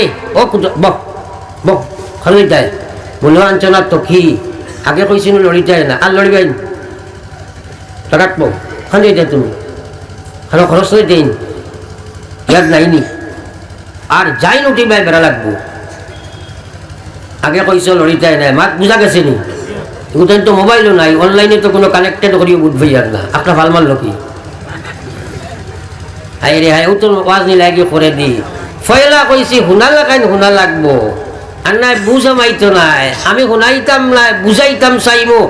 রে ও বক বক খালি যায়। মনে আঞ্চনা তো কি? আগে কইছিল লড়িটাই না আর লড়িবাই টাকাটবো খালি যায় তুমি। খালো খরচ হয়ে দিন। ইয়াদ নাইনি। আর যাই উঠিবাই বেড়া লাগবো। আগে কইছ লড়িটাই নাই, মাত বুঝা গেছে নি এগুলো তো মোবাইলও নাই অনলাইনে তো কোনো কানেক্টেড করিও বুঝবই আর না। আপনার ভালো মানলো কি হাই রে হাই ও তো ওয়াজ নি লাগি করে দি ফয়লা কইছি শুনা লাগাইন শুনা লাগবো? আর নাই বুঝা মাইতো নাই। আমি শুনাইতাম নাই বুঝাইতাম চাইমু।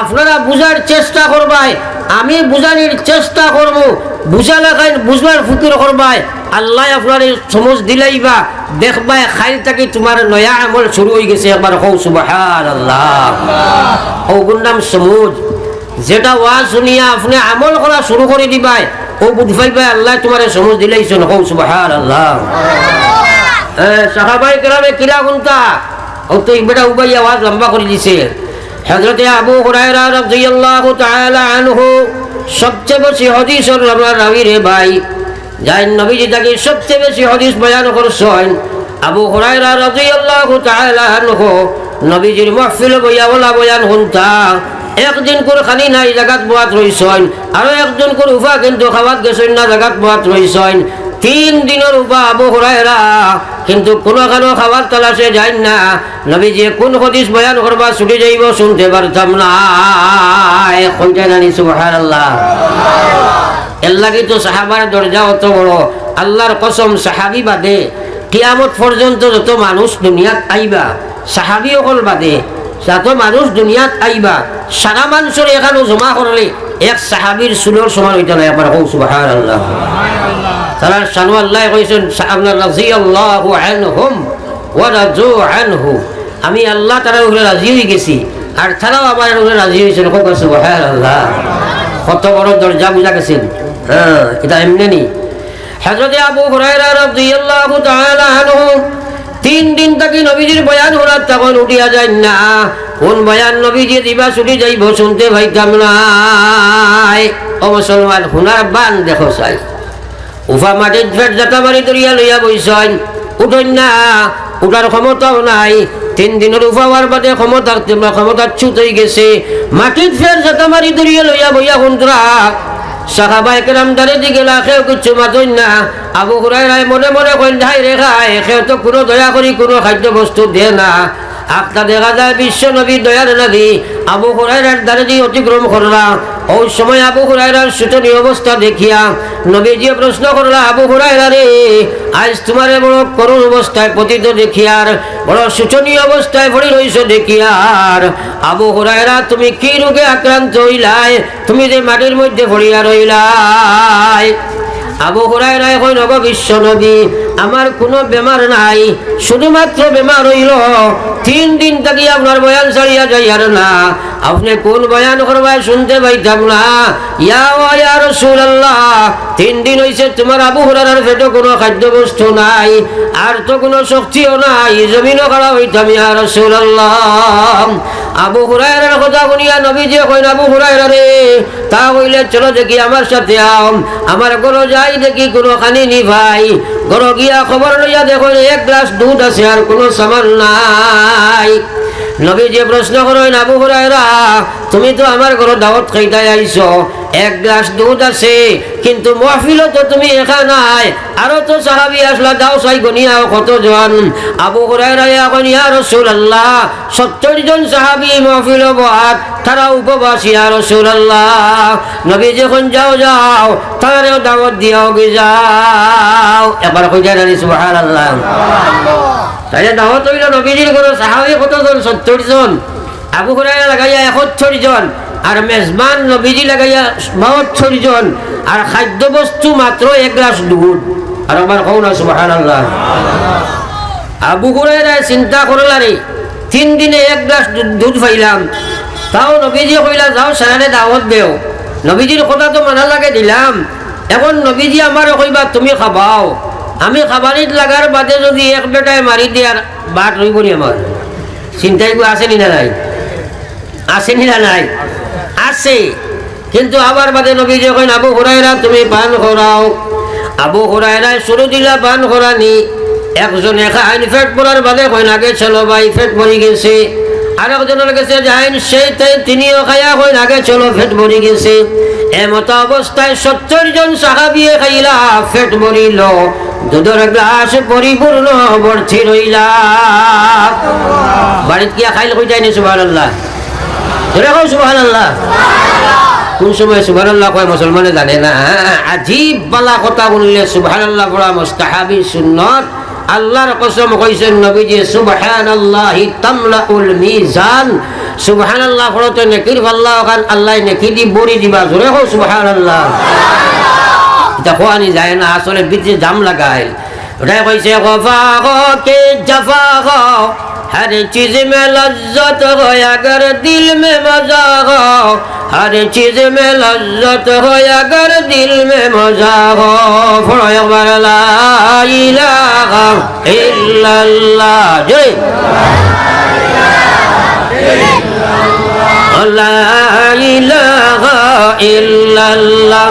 আপনারা বুঝার চেষ্টা করবাই আমি বুঝানির চেষ্টা করব বুঝা লাগাইন বুঝবার ফুতুর করবাই। আল্লাহ আপনার সমজ দিলাইবা। দেখবাই খাইল থাকি তোমার নয়া আমল শুরু হয়ে গেছে একবার হৌ সুবাহার আল্লাহ। ওগুর নাম সমুজ যেটা ওয়াজ শুনিয়া আপনি আমল করা শুরু করে দিবাই। ও বুঝবাই ভাই আল্লাহ তোমার সমজ দিলাইছেন। হৌ সুবাহার আল্লাহ সাহাবাই কেরামে কিরা গুনতা? ও তো বেটা উবাই আওয়াজ লম্বা করে দিছে। হযরত আবু হুরায়রা রাদিয়াল্লাহু তাআলা আনহু, সবচেয়ে বেশি হাদিসের আমরা রাবি রে ভাই। যাই নবীজি তাকে সবচেয়ে বেশি হাদিস বয়ান করছেন। আবু হুরায়রা রাদিয়াল্লাহু তাআলা আনহু, নবীজির মাহফিল বইয়া ওলা বয়ান হুনতা। একদিন করে খানি নাই, জাগাত বোয়াত রইছেন আর একজন করে উফা কিন্তু খাওয়াত গেছেন না, জাগাত বোয়াত রইছেন তিন দিনের উপা আবু হুরায়রা কিন্তু কোনো কানো খাবার তালাশে যাই না। নবী যে কোন হদিস বয়ান করবা ছুটে যাইব, শুনতে পারতাম না। কইটা জানি, সুবহানাল্লাহ। এর লাগি তো সাহাবার দরজা অত বড়। আল্লাহর কসম, সাহাবি বাদে। কিয়ামত পর্যন্ত যত মানুষ দুনিয়াত আইবা সাহাবি অকল বাদে। যত মানুষ দুনিয়াত আইবা সারা মানুষের এখানে জমা করলে এক সাহাবির সুলোর সমান হইতে না একবার হৌ সুবাহার আল্লাহ তারা শানু আল্লাহ কইছেন আপনার রাজি আল্লাহ আনহুম ওয়া রাজু আনহু। আমি আল্লাহ তারা উপরে রাজি হয়ে গেছি। আর তারাও আমার উপরে রাজি হয়েছেন হোক সুবাহার আল্লাহ কত বড় দরজা বুঝা গেছেন হ্যাঁ এটা এমনি নি? হযরত আবু হুরায়রা রাদিয়াল্লাহু তাআলা আনহু তিন দিন থাকি নবীজির বয়ান হলার তখন উঠিয়া যায় না। কোন বয়ান নবীজি দিবা ছুটি যাইব শুনতে পাইতাম নাই ও মুসলমান, হুনার বান দেখো চাই। উফা মাটির ফেট জাতা মারি দরিয়া লইয়া বইছেন। উঠেন না, উঠার ক্ষমতাও নাই। তিন দিনের উফাওয়ার বাদে ক্ষমতা ক্ষমতা হয়ে গেছে। মাটির ফের জাতা মারি দরিয়া লইয়া বইয়া হুন্দ্রা সাহাবাই কেরাম দারে দিকে লাখেও কিছু মাতই না। আবু হুরাই মনে মনে কইন ধাই রেখায় সেও তো কোনো দয়া করি, কোনো খাদ্য বস্তু দিয়ে না। আখটা দেখা যায় বিশ্ব নবী, দয়ার নাকি আবু হুরাইরার দারে দিয়ে অতিক্রম করলা ওই সময় আবু হুরাইরার শোচনীয় অবস্থা দেখিয়া নবীজি প্রশ্ন করলা, আবু হুরাইরা রে, আজ তোমার বড় করুণ অবস্থায় পতিত দেখিয়ার, বড় শোচনীয় অবস্থায় পড়ে রইছ দেখিয়ার। আবু হুরাইরা তুমি কি রোগে আক্রান্ত হইলাই? তুমি যে মাটির মধ্যে পড়িয়া রইলাই। আবু হুরায়রা এখন নব বিশ্ব নবী। আমার কোনো বেমার নাই, শুধুমাত্র বেমার হইল, তিন দিন থাকি আপনার বয়ান ছাড়িয়া যাই আর না। আপনি কোন বয়ান করবাই শুনতে পাইতাম না। তিন দিন তোমার আবু কোনো খাদ্য বস্তু নাই, আর তো কোনো শক্তিও নাই, জমিনও খাড়া হইতাম, ইয়া রাসূলুল্লাহ। আবু হুরায়রার কথা শুনিয়া নবীজি কইন, আবু হুরায়রা তা হইলে চলো দেখি আমার সাথে আও আমার গরো যাই দেখি, কোনো খানি নি ভাই। গরো গিয়া খবর লইয়া দেখো এক গ্লাস দুধ আছে আর কোনো সামান নাই। নবী যে প্রশ্ন করেন, আবু হুরায়রা, তুমি তো আমার ঘর দাওয়াত খাইতাই আইছো। এক গ্লাস দুধ আছে, কিন্তু মহফিলও তো তুমি একা নাই আরও তো সাহাবি আসলা, দাও সাই গনিয়াও কতজন? আবু হুরায়রা এখন ইয়া রাসূলুল্লাহ 70 জন সাহাবি মহফিল বাদ তারা উপবাসী, ইয়া রাসূলুল্লাহ। নবী যখন যাও যাও, তারাও দাওয়াত দিয়াও গে যাও। এবার কই জানি, সুবহানাল্লাহ। তাই দাওয়াত হইল নবীজির কোনো সাহাবি কতজন? সত্তর জন। আবু হুরায়রা লাগাইয়া একত্তর জন। আর মেজবান নবীজি লাগাইয়া বাহাত্তর জন। আর খাদ্য বস্তু মাত্র এক গ্লাস দুধ। আর আমার কৌ না সুবাহান আল্লাহ আবু হুরায়রা চিন্তা করলারে তিন দিনে এক গ্লাস দুধ পাইলাম। তাও নবীজি কইলা, যাও সারারে দাওয়াত দেও। নবীজির কথা তো মানা লাগে দিলাম। এখন নবীজি আমার কইবা, তুমি খাবাও। আমি খাবারিত লাগার বাদে যদি এক বেটায় মারি দিয়ার বাট রইব নি আমার। চিন্তাই আছে নি না নাই? আছে নি না নাই? আছে কিন্তু আবার বাদে নবী যখন আবু হুরায়রা, তুমি পান করাও। আবু হুরায়রা শুরু দিলা পান করানি। একজনে খাইন ফেট পড়ার বাদে কইন, আগে চলো ভাই, ফেট মরি গেছে। আর একজনের কাছে যাইন সেই তাই তিনিও খাইয়া কইন, আগে চলো, ফেট মরি গেছে। এমত অবস্থায় সত্তর জন সাহাবিয়ে খাইলা, ফেট মরিল। দুধের গ্লাস পরিপূর্ণ ভর্তি রইলা। বাড়িতে গিয়া খাইল কই যায়নি সুবাহ আল্লাহ ধরে কও সুবাহ আল্লাহ কোন সময় সুবাহ আল্লাহ কয়, মুসলমানে জানে না। আজীব বালা কথা বললে সুবাহ আল্লাহ পড়া মুস্তাহাবি সুন্নত। আল্লাহর কসম কইছেন নবীজি, সুবহানাল্লাহি তামলাউল মিজান। সুবহানাল্লাহ পড়তে নেকির আল্লাহ খান আল্লাহ নেকি দি বড়ি দিবা। জোরে কও সুবহানাল্লাহ। এটা খোয়ানি যায় না আসলে ভিতরে জাম লাগায় ওটাই কইছে গফাকে জফা হর চিজ মে লজ্জত হো আগর দিল মে মজা হো হর চিজ মে লজ্জত হো আগর দিল মে মজা হো ফড়ো একবার লা ইলাহা ইল্লাল্লাহ। জয় লা ইলাহা ইল্লাল্লাহ।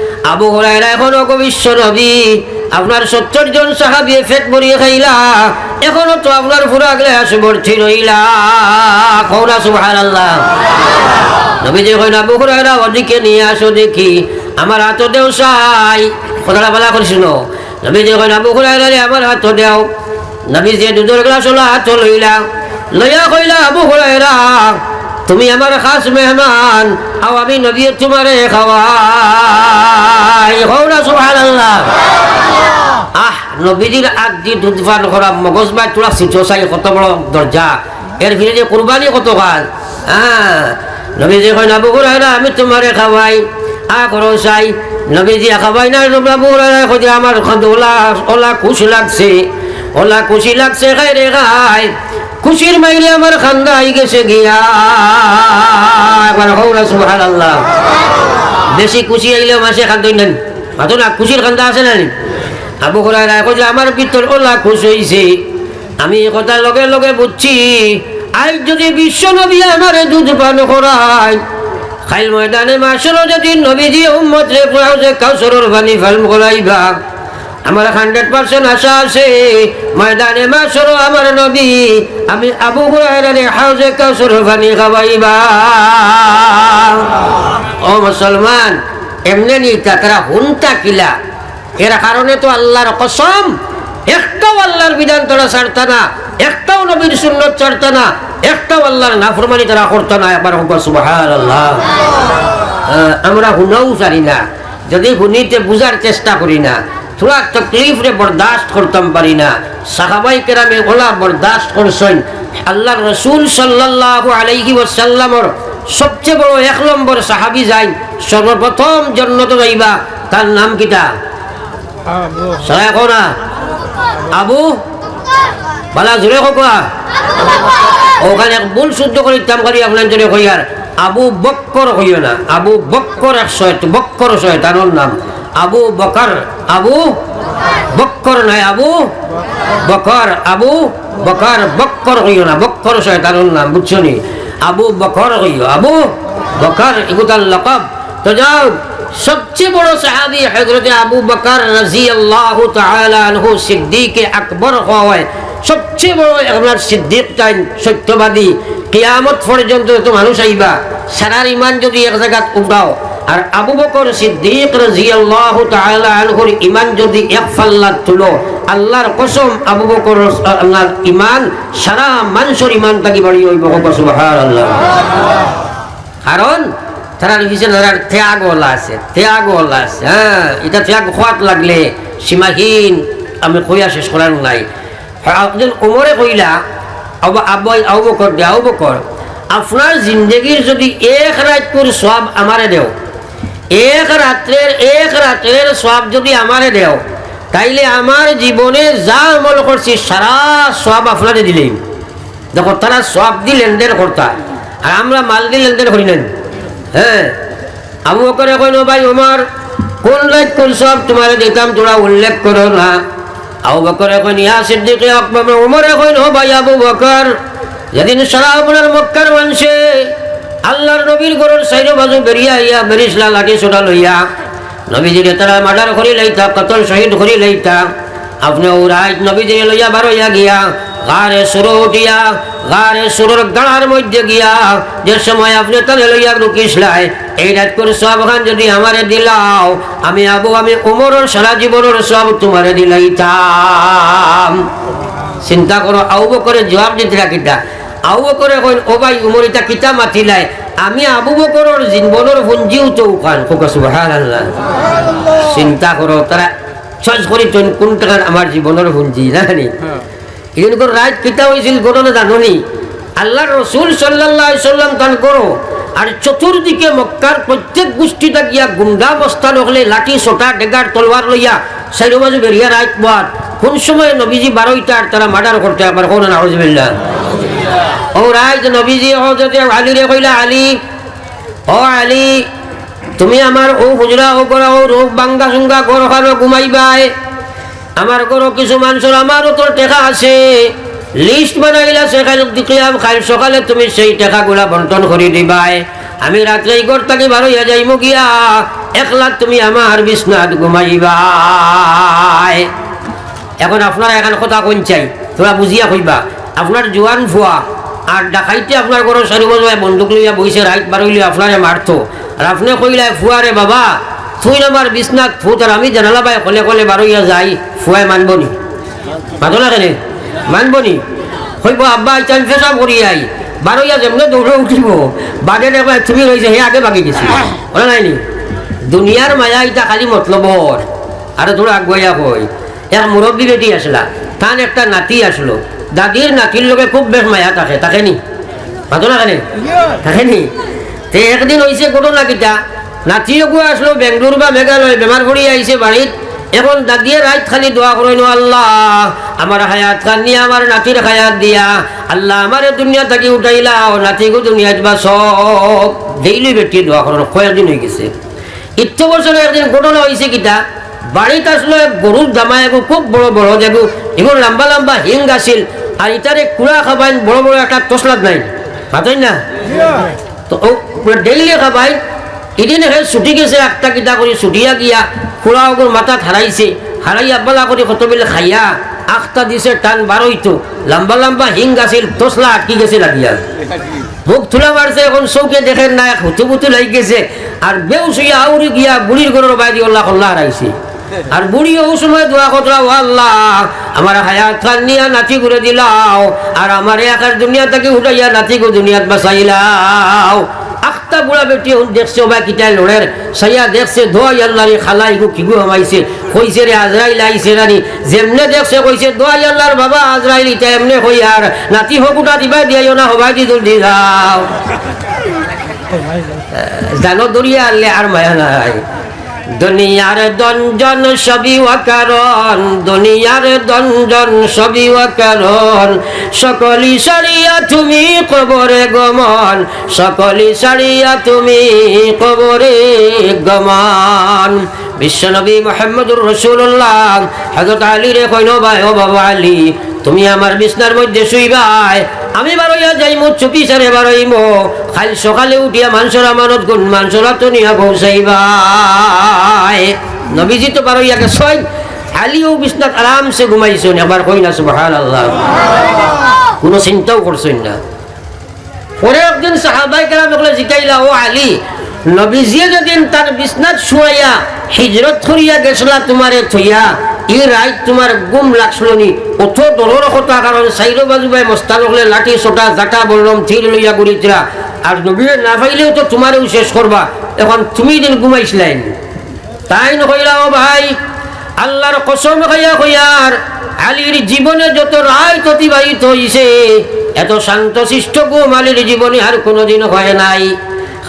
আবু হুরাইরা এখনও বিশ্ব নবী, আপনার সত্তর জন সাহাবিয়ে ফেট মরিয়ে খাইলা, এখনও তো আপনার ফুরা গ্লাস ভর্তি রইলা। কৌনা সুবহান আল্লাহ নবী যে কইল আবু হুরাইরা ওদিকে নিয়ে আসো দেখি, আমার হাতও দেও সাই কথাটা বলা করিস নবী যে কইল আবু হুরাইরা আমার হাতও দেও। নবী যে দুধের গ্লাস হলো হাত লইলা। লইয়া কইলা, আবু হুরাইরা তুমি আমার খাস মেহমান, আও আমি নবী তোমারে খাওয়াই। আহ, নবীজির আগ দি দুধ পান করা মগজ তোলা সিটো চাই কত বড় দরজা। এর ভিতরে যে কুরবানি কত কাল হ্যাঁ নবীজি কয় আবু হুরাইরা আমি তোমারে খাওয়াই। আ করো চাই। নবীজি খাওয়াই না আবু হুরাইরা কই আমার ওলা ওলা খুশ লাগছে, ওলা খুশি লাগছে, খাই রে, খাই। খুশির মাইলে আমার খান্দা আই গেছে গিয়া। একবার হৌরা সুবহান আল্লাহ বেশি খুশি আইলে মাসে খান্দই নেন। মাতো না, খুশির খান্দা আছে না আবু হুরায়রা কই যে, আমার ভিতর ওলা খুশ হইছে। আমি এ কথা লগে লগে বুঝছি। আজ যদি বিশ্ব নবী আমার দুধ পান করায়, খাইল ময়দানে মাসর যদি নবী নবীজি উম্মত রে কাউসরর পানি ফালম করাইবা। আমার হান্ড্রেড পার্সেন্ট আশা আছে। ময়দানে মাসর আমার নবী। আমি আবু হুরায়রারে হাউজে কাউসর পানি খাওয়াইবা। ও মুসলমান, এমনি নিতা তারা হুনতা কিলা? এর কারণে তো আল্লাহর কসম, একটাও আল্লাহর বিধান তারা ছাড়তা না, একটাও নবীর সুন্নত ছাড়তা না, একটাও আল্লাহর নাফরমানি তারা করতো না। একবার হোক আল্লাহ আমরা হুনাও জানি না। যদি হুনিতে বুঝার চেষ্টা করি না থোড়া তকলিফ রে বরদাস্ত করতাম পারি না। সাহাবাই কেরামে ওলা বরদাস্ত করছেন। আল্লাহ রসুল সাল্লাল্লাহু আলাইহি ওয়াসাল্লামর সবচেয়ে বড় এক নম্বর সাহাবি যাই সর্বপ্রথম জন্নত যাইবা তার নাম কিটা? না। আবু? বালা জোরে কোকা ওখানে ভুল শুদ্ধ করে ইত্যাম করি আপনার জন্য কইয়ার আবু বক্কর হইও না। আবু বক্কর একশো বক্কর শয়তানোর নাম। আবু বকর আবু বক্কর নয় আবু বকর আবু বকর বক্কর হইও না, বক্কর শয়তানোর নাম, বুঝছ নি? আবু বকর হইও, আবু বকর এগুতার লকব। তো যাও, সবচেয়ে বড় সাহাবি হজরত আবু বকর রাজি আল্লাহ আনহু সিদ্দিকে আকবর হয় সবচেয়ে বড় আপনার সিদ্দিক টাইম সত্যবাদী। কিয়ামত পর্যন্ত তো মানুষ আইবা, সারার ইমান যদি এক জায়গাত উঠাও আর আবু বকর সিদ্দিক রাজিয়াল্লাহু তাআলা আনহুর ইমান যদি এক ফাল্লাত তুলো, আল্লাহর কসম আবু বকর, আল্লাহর ইমান সারা মানুষের ইমান তাকি বাড়ি হইব সুবহানাল্লাহ। কারণ, তার ত্যাগওয়ালা আছে ত্যাগওয়ালা আছে হ্যাঁ এটা ত্যাগ খোয়াত লাগলে সীমাহীন আমি কইয়া শেষ করার নাই। একজন ওমরে কইলা, আবু আবু বকর, দে আবু বকর, আপনার জিন্দগির যদি এক রাতপুর সব আমারে দেও এক রাত্রের এক রাত্রের সব যদি আমারে দেও, তাইলে আমার জীবনে যা আমল করছি, সারা সব আপনারে দিলেন দেখো, তারা সব দিয়ে লেনদেন করতা, আর আমরা মাল দিয়ে লেনদেন করি নেন হ্যাঁ? আবু বকরে কইন ভাই আমার কোন রাত কোন সব তোমার দিতাম, তোরা উল্লেখ করো না। আবু বকর এখন ইয়া সিদ্দিকে আকবর। উমর এখন ও ভাই আবু বকর, যেদিন সারা আপনার মক্কার মানুষে আল্লাহর নবীর ঘরের সাইডে বাজু বেরিয়া ইয়া বেরিসলা লাঠি ছোটা লইয়া। নবীজির তারা মার্ডার করি লইতা, কতল শহীদ করি লইতা। আপনি ও রাত নবীজির লইয়া বারোইয়া গিয়া গারে সুরো উঠিয়া গারে সুরোর গাড়ার মধ্যে গিয়া, যে সময় আপনি তালে লইয়া রুকিসলাই এই রাত করে সব খান যদি আমারে দিলাও, আমি আবু, আমি উমরের সারা জীবনের সব তোমারে দিলাইতাম। চিন্তা করো, আবু করে জবাব দিতে রাখিতা। আবু করে কইন ও ভাই উমর ইটা কিতা মাতিলাই আমি আবু বকরের জীবনের ভুঞ্জিও উখান কোকা সুবহানাল্লাহ। চিন্তা করো তারা চয়েস করি তুই কোন টাকার আমার জীবনের ভুঞ্জি জানি এদিন করে রাত কিতা হয়েছিল ঘটনা জাননি? আল্লাহ রসুল সাল্লাহ সাল্লাম তান করো আর চতুর্দিকে মক্কার প্রত্যেক গোষ্ঠীটা গিয়া গুন্ডা বস্তান হলে লাঠি সোটা ডেগার তলবার লইয়া সাইড বাজু বেরিয়া রাত কোন সময় নবীজি বারোইটার তারা মার্ডার করতে আবার কোন নাউজবিল্লাহ আলী তুমি তোর টেকা আছে। সকালে তুমি সেই টেকাগুলা বন্টন করে দিবাই আমি রাত্রে ঘর থাকি ভালো ইয়া যাইমু গিয়া, একলা তুমি আমার বিছনাত ঘুমাইবাই এখন আপনারা এখন কথা কোন চাই, তোরা বুঝিয়া কইবা আপনার জোয়ান ফুয়া আর ডাকাইতে আপনার ঘরের চারি বজায় বন্দুক লইয়া বইছে, রাইত বারইলে আপনারে মারতো। আর আপনি কইলাই ফুয়ারে বাবা, তুই আমার বিছনাত ফুত আর আমি জানালা বাই কলে কলে বারইয়া যাই ফুয়াই মানবনি মাতো না কেনে? মানবনি কইব আব্বা, আইতা আমি ফেসাব করি আই। বারইয়া যেমনে দৌড়ে উঠিব, বাদে দেখো তুমি রয়েছে হে আগে বাকি গেছি। ওরা নাইনি দুনিয়ার মায়া ইটা খালি মতলবর আর তোরা আগুয়াইয়া কই এক মুরব্বী বেটি আসলা তান একটা নাতি আসলো দাদির নাতির লগে খুব বেশ মায়া থাকে থাকে নি? মাতো না কেনে? থাকে নি? তে একদিন হয়েছে ঘটনা কিটা নাতি গো আসলো বেঙ্গলোর বা মেঘালয় বেমার পড়ি আইছে বাড়িত এখন দাদিয়ে রাত খালি দোয়া করেন আল্লাহ আমার হায়াত খান আমার নাতির হায়াত দিয়া। আল্লাহ আমার দুনিয়া থাকি উঠাইলাও নাতিগো দুনিয়াত বা সব ডেইলি বেটি দোয়া করেন কয়েকদিন হয়ে গেছে। ইত্য বছর একদিন ঘটনা হয়েছে কিটা বাড়িতে আসলো এক গরুর জামা এগু খুব বড় বড় যেগু এগুলো লম্বা লম্বা হিং গাছিল আর ইটারে কুড়া খাবাই বড় বড় একটা তসলাত নাই। ভাতই না? তো ও ডেইলি খাবাই। এদিন হে ছুটি গেছে, একটা কিতা করে ছুটিয়া গিয়া খুড়া ওগুর মাথা হারাইছে হারাই আব্বালা করে কতবেলে খাইয়া আখটা দিছে, টান বারোইতো লম্বা লম্বা হিং গাছিল তসলা আটকি গেছে লাগিয়া। মুখ তুলা মারছে এখন চৌকে দেখেন না হুতু বুতু লাগি গেছে। আর বেউ শুইয়া আউরি গিয়া বুড়ির ঘরের বাইরে আল্লাহ কল্লা হারাইছে আর বুড়ি ও সময় দোয়া কতরা ও আল্লাহ আমার হায়াত খান নিয়া নাতি করে দিলাও আর আমার একার দুনিয়া থেকে উঠাইয়া নাতি গো দুনিয়াত বাঁচাইলাও। আখতা বুড়া বেটি হুন দেখছে ওবা কিটাই লড়ের সাইয়া দেখছে দোয়াই আল্লাহ রে খালাই গো কিগু হামাইছে কইছে রে আজরাইল আইছে রানি যেমনে দেখছে কইছে দোয়াই আল্লাহর বাবা আজরাইল ইটা এমনে কই আর নাতি হকুটা দিবা দিয়াইও না হবাই দি জলদি যাও। জানো দরিয়া আনলে আর মায়া নাই। দুনিয়ার দঞ্জন সবই কারণ দুনিয়ার দঞ্জন সবই কারণ সকলি সারিয়া তুমি কবরে গমন সকলি সারিয়া তুমি কবরে গমন। বিশ্বনবী মোহাম্মদুর রসুল্লাহ হজরত আলী রে কইন ভাই ও বাবা আলী তুমি আমার বিছনার মধ্যে শুইবাই, আমি বারইয়া যাইমু, চুপি সারে বারইমো। খাল সকালে উঠিয়া মানুষের আমানত গুণ মানুষরা তো নিয়া পৌঁছাইবাই নবীজি তো বারইয়া গেছই আলিও বিছনাত আরামসে ঘুমাইছেন একবার কই না সুবহান আল্লাহ কোনো চিন্তাও করছেন না। পরে একদিন সাহাবাই কেরাম বলে, জিকাইলা, ও আলী, নবীজিয়ে যেদিন তার বিছনাত শুয়াইয়া হিজরত করিয়া গেছলা তোমারে থইয়া ই রাইত তোমার গুম লাগছিল নি অথ ডরের কথা কারণ সাইরো বাজু বাই মস্তা লগলে লাঠি সোটা জাটা বললাম থির লইয়া ঘুরিছিলা আর নবীরে না পাইলেও তো তোমারেও শেষ করবা এখন তুমি দিন ঘুমাইছিলেন তাই নকইলা ও ভাই। আল্লাহর কসম খাইয়া কইয়ার আলীর জীবনে যত রায় অতিবাহিত হইছে এত শান্ত, শিষ্ট, গুম আলীর জীবনে আর কোনোদিন হয় নাই।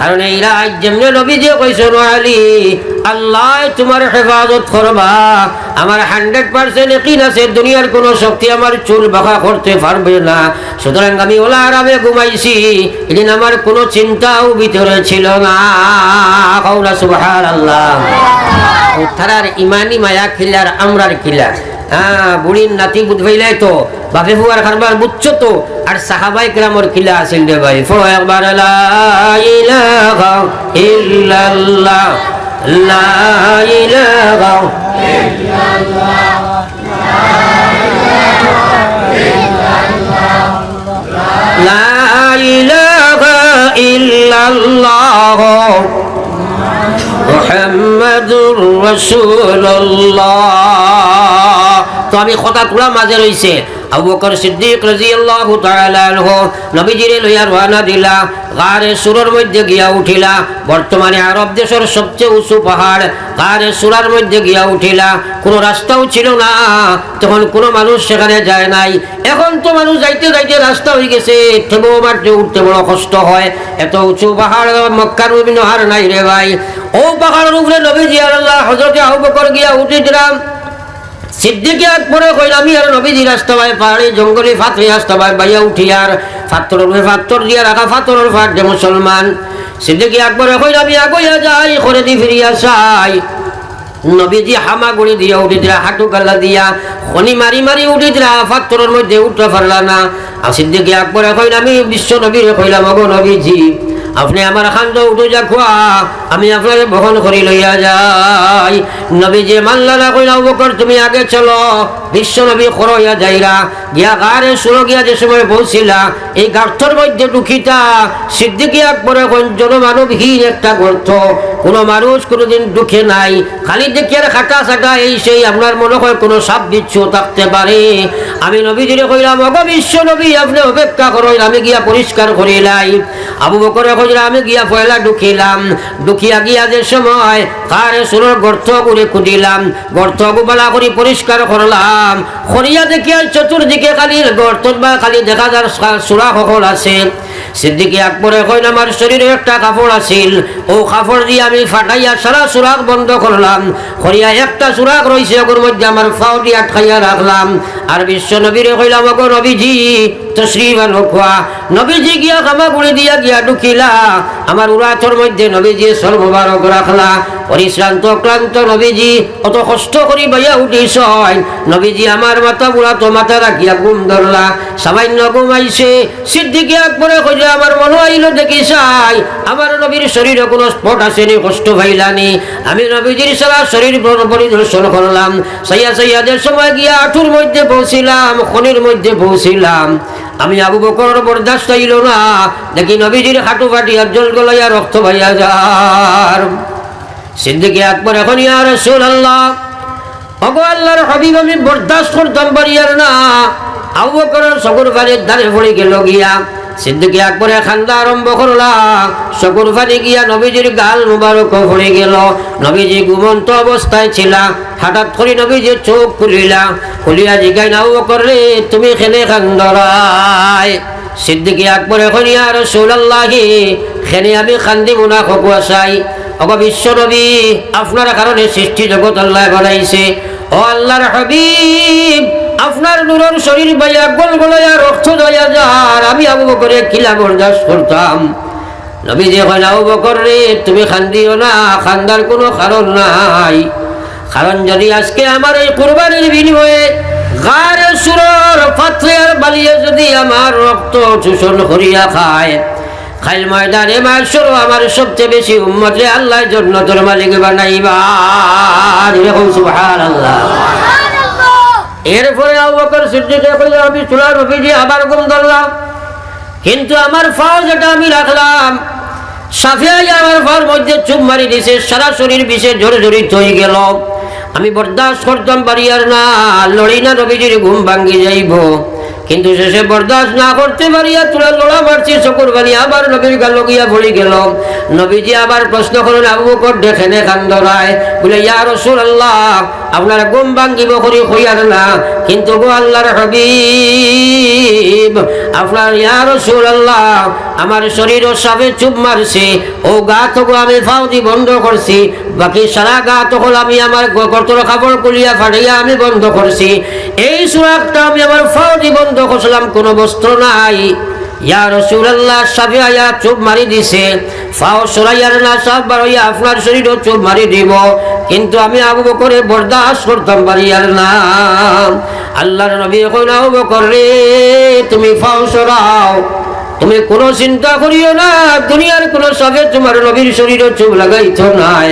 কারণ এই রাত যেমনি নবী দিয়ে কইছেন আলী আল্লাহ তোমার হেফাজত করবা। আমার হান্ড্রেড পার্সেন্ট একিন আছে, দুনিয়ার কোনো শক্তি আমার চুল বাঁকা করতে পারবে না। সুতরাং আমি ওলা আরামে ঘুমাইছি। এদিন আমার কোনো চিন্তাও ভিতরে ছিল না। কৌলা সুবহান আল্লাহ তারার ইমানি মায়া খিলার আমরার খিলার হ্যাঁ বুড়ির নাতি বুধবাইলাই তো। বাপে ফুয়ার খারবার বুঝছ তো? আর সাহাবাই গ্রামর খিলা আছিল রে ভাই? ফো একবার ইল্লাল্লাহ, লা তো আমি কথা তোলা মাঝে রইছে। আবু বকর সিদ্দিক রাদিয়াল্লাহু তাআলা আনহু নবীজিরে লইয়া রওনা দিলা গারে মধ্যে গিয়া উঠিলা। বর্তমানে আরব দেশের সবচেয়ে উঁচু পাহাড় গারে সুরার মধ্যে গিয়া উঠিলা। কোনো রাস্তাও ছিল না, তখন কোনো মানুষ সেখানে যায় নাই। এখন তো মানুষ যাইতে যাইতে রাস্তা হয়ে গেছে, থেবো মারতে উঠতে বড় কষ্ট হয়। এত উঁচু পাহাড়, মক্কার নাই রে ভাই। ও পাহাড়ের উপরে নবীজি আল্লাহ হজরতে আবু বকর গিয়া উঠেছিলাম সিদ্দিকে আকবরে কইল, আমি আর নবীজি রাস্তা ভাই পাহাড়ি জঙ্গলি ফাতরি ভাই বাইয়া উঠি আর ফাত্তরের উপরে ফাত্তর দিয়া রাখা ফাত্তরের ফাট যে মুসলমান। সিদ্দিকে আকবরে কইল, আমি আগইয়া যাই, করে দি ফিরিয়া চাই নবীজি হামা গুড়ি দিয়া উঠি দিলা, হাঁটু কাল্লা দিয়া, খনি মারি মারি উঠি দিলা ফাত্তরের মধ্যে উঠতে পারলা না। আর সিদ্দিকে আকবরে কইল, আমি বিশ্ব নবীরে কইলাম, অগো নবীজি আপনি আমার খান্দ উঠো যা খোয়া, আমি আপনাকে বহন করি লইয়া যাই। নবী যে মাল্লা না কইলা বকর, তুমি আগে চলো। বিশ্ব নবী খরইয়া যাইরা গিয়া গারে সুর গিয়া যে সময় পৌঁছিলা এই গার্থর মধ্যে ঢুকিতা সিদ্দিকি আকবরে কোন জনমানবহীন একটা গর্ত কোনো মানুষ কোনোদিন ঢুকে নাই। খালি দেখি আর খাটা সাটা এই সেই, আপনার মনে হয় কোনো সাপ বিচ্ছু থাকতে পারে। আমি নবীজিরে কইলাম, অগ বিশ্ব নবী আপনি অপেক্ষা করুন, আমি গিয়া পরিষ্কার করিলাই আবু বকরে কইলা, আমি গিয়া পয়লা ঢুকিলাম। ঢুকিয়া গিয়া যে সময় কারে সুরের গর্ত করে খুঁদিলাম গর্ত গুবালা করে পরিষ্কার করলাম। খরিয়া দেখিয়া চতুর্দিকে খালি গর্ত বা খালি দেখা যার সুরা সকল আছে সিদ্দিকে আকবরে কইন, আমার শরীরে একটা কাপড় আছিল। ও কাপড় দিয়ে আমি ফাটাইয়া সারা সুরাক বন্ধ করলাম। খরিয়া একটা সুরাক রয়েছে ওর মধ্যে আমার ফাও দিয়ে আটকাইয়া রাখলাম। আর বিশ্ব নবীরে কইলাম, ওগো নবীজি, তশ্রিফ আনখোয়া নবীজি গিয়া খামা গুড়ি দিয়া গিয়া ঢুকিলা। আমার উড়াতর মধ্যে নবীজি সর মোবারক রাখলা। পরিশ্রান্ত, ক্লান্ত নবীজি অত কষ্ট করি বাইয়া উঠিস নবীজি আমার মাথা বুড়া, তো মাথা রাখিয়া ঘুম ধরলা। সামান্য ঘুমাইছে সিদ্দিকে একবারে কইলে আমার মনে আইলো দেখি চাই। আমার নবীর শরীরে কোনো স্পট আসেনি, কষ্ট পাইলানি। আমি নবীজির সারা শরীর পরিদর্শন করলাম। সাইয়া সাইয়াদের সময় গিয়া আঠুর মধ্যে পৌঁছিলাম খনির মধ্যে পৌঁছিলাম। আমি আবু বকর বরদাস্ত হইল না, দেখি নবীজির হাঁটু ফাটিয়া জল গলাইয়া রক্ত ভাইয়া যার। সিদ্দিকে আকবর এখন, ইয়া রসুল আল্লাহ অগো আল্লাহর হাবিব, আমি বরদাস্ত করতাম পারি আর না। আবু বকরের সকর বাড়ির ধারে পড়ে গেল গিয়া। সিদ্দিকে আকবরে খান্দা আরম্ভ করলা। সকর ফানি গিয়া নবীজির গাল মুবারক পড়ে গেল। নবীজি ঘুমন্ত অবস্থায় ছিলা। হঠাৎ করে নবীজির চোখ খুলিলা। খুলিয়া জিগাই নাও করলে তুমি খেলে খান্দরায়। সিদ্দিকে আকবরে এখন, ইয়া রসুলাল্লাহি খেনে আমি খান্দি মুনা খকুয়া অগ বিশ্ব নবী আপনার কারণে সৃষ্টি জগৎ আল্লাহ বানাইছে। ও আল্লাহর হাবিব, আপনার নুরর শরীর বাইয়া গোল গলাইয়া রক্ত দয়া যার, আমি আবু বকরে কিলা বরদাস করতাম। নবী যে হয় আবু বকর রে, তুমি খান্দিও না, খান্দার কোনো কারণ নাই। কারণ যদি আজকে আমার এই কোরবানির বিনিময়ে গারে সুরর পাত্রে আর বালিয়ে যদি আমার রক্ত শোষণ করিয়া খায় খাইল ময়দানে মাসর আমার সবচেয়ে বেশি উম্মতে আল্লাহর জন্য তোর মালিক বানাইবা। এরকম সুবহানাল্লাহ। এরপরে আবু বকর সিদ্দিক কইল আমি চুলা নবীজি আবার গুম ধরলাম। কিন্তু আমার ফাও যেটা আমি রাখলাম। সাফিয়াই আমার ফার মধ্যে চুপ মারি দিছে সারা শরীর বিষে ঝরে ঝরিত হয়ে গেল। আমি বরদাস্ত করতাম পারি আর না লড়ি না নবীজির ঘুম ভাঙ্গি যাইব। কিন্তু শেষে বরদাস্ত না করতে পারিয়া তোলা লোড়া মারছি চকুর বানি আবার নবীর গাল গিয়া ভরি গেল। নবীজি আবার প্রশ্ন করেন আবু বকর দেখেনে কান্দরায়। বলে, ইয়া রসুল আল্লাহ আপনার গুম ভাঙ্গিব করি হইয়ার না। কিন্তু গো আল্লাহর হবিব আপনার ইয়ার রসুল আল্লাহ আমার শরীর ও সবে চুপ মারছে, ও গা তো আমি ফাউদি বন্ধ করছি, বাকি সারা গা তখন আমি আমার গর্তর কাপড় কুলিয়া ফাটিয়া আমি বন্ধ করছি। এই সুরাকটা আমি আমার ফাউদি বন্ধ করছিলাম, কোনো বস্ত্র নাই। ইয়া রসুল্লাহ সাবে আয়া চুপ মারি দিছে। ফাও সরাইয়ার না সব বারইয়া আপনার শরীরও চুপ মারি দিব। কিন্তু আমি আবু বকরে বরদাস্ত করতাম আর না আল্লাহর নবী এখন আবু বকর তুমি ফাও সরাও। তুমি কোনো চিন্তা করিও না, দুনিয়ার কোনো সবে তোমার নবীর শরীরও চুপ লাগাইতো নাই।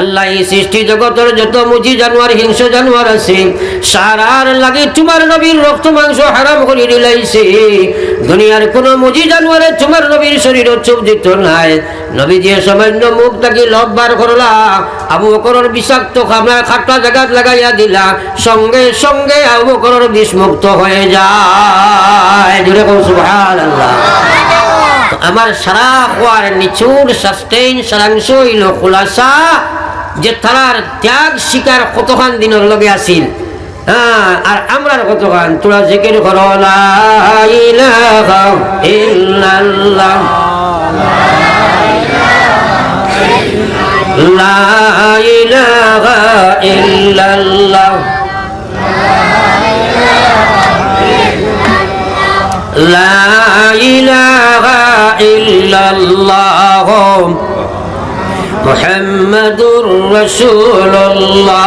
আল্লাহ এই সৃষ্টি জগতের যত মুজি জানোয়ার হিংস জানোয়ার আছে, সারার লাগে তোমার নবীর রক্ত, মাংস হারাম করে দিলাইছে। দুনিয়ার কোন মুজি জানোয়ারে তোমার নবীর শরীর চুপ দিত নাই। নবী যে সামান্য মুখ তাকে লববার করলা, আবু বকরের বিষাক্ত খামলা খাট্টা জায়গা লাগাইয়া দিলা, সঙ্গে সঙ্গে আবু বকরের বিষমুক্ত হয়ে যায়। জুড়ে কোন সুবহানাল্লাহ। আমার সারা হওয়ার নিচুর, সাস্টেইন, সারাংশ হইল খোলাসা যে তারার ত্যাগ শিকার কতখান দিনের লগে আসিল হ্যাঁ আর আমরা কতখান? তোরা জিকির করো লা ইলাহা ইল্লাল্লাহ। মুহাম্মাদুর রাসূলুল্লাহ।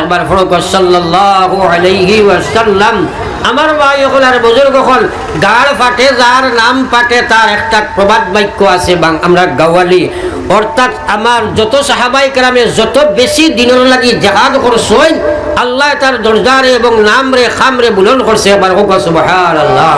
একবার ফরক সাল্লাল্লাহু আলাইহি ওয়াসাল্লাম। আমার ভাই হল আর বুজুর্গ হল গাড় ফাটে, যার নাম ফাটে, তার একটা প্রবাদ বাক্য আছে আমরা গাওয়ালি। অর্থাৎ আমার যত সাহাবাই কালামে যত বেশি দিনের লাগি জাহাজ করছেন, আল্লাহ তার দরজারে এবং নাম রে খাম বুলন করছে, এবার হোক সুবাহ আল্লাহ